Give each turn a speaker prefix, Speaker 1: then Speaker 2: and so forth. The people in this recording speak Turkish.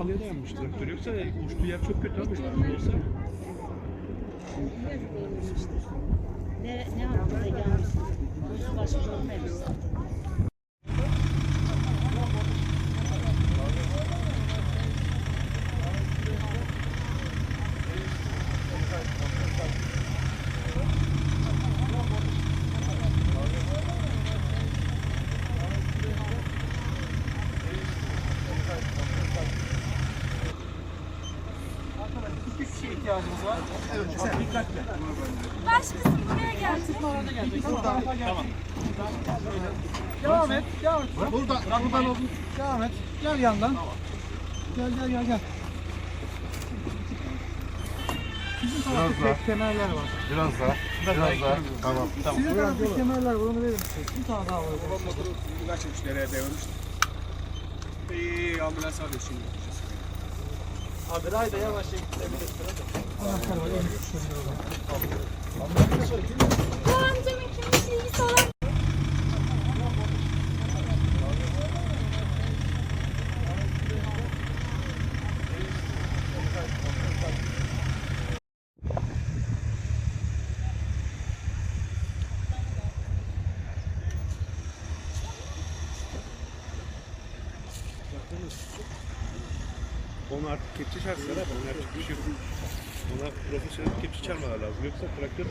Speaker 1: çalıya dayanmış traktör. Yoksa uçtuğu yer çok kötü ama yoksa
Speaker 2: Ne, ne yaptı da gelmiş? Başka olmamış zaten.
Speaker 3: Baş kısım buraya geldi.
Speaker 4: Devam et, devam et. Burada, buradan oldu. Devam et. Gel yandan. Gel gel gel gel. Bizim tarafta tek kemerler var.
Speaker 5: Biraz daha. Biraz daha. Tamam.
Speaker 4: Sizin tarafta kemerler var, onu verir misin? Bir tane daha var.
Speaker 1: ilaç içmiş nereye dayanmış. İyi ambulans alıyor şimdi.
Speaker 4: Anahtar var, en üst şurada.
Speaker 3: Bu amcamın kimlik bilgisi olan
Speaker 1: Onu artık kepçe çarpsınlar abi. Onlar çıkmış yok. Ona profesyonel kepçe çarpmalar lazım. Yoksa traktör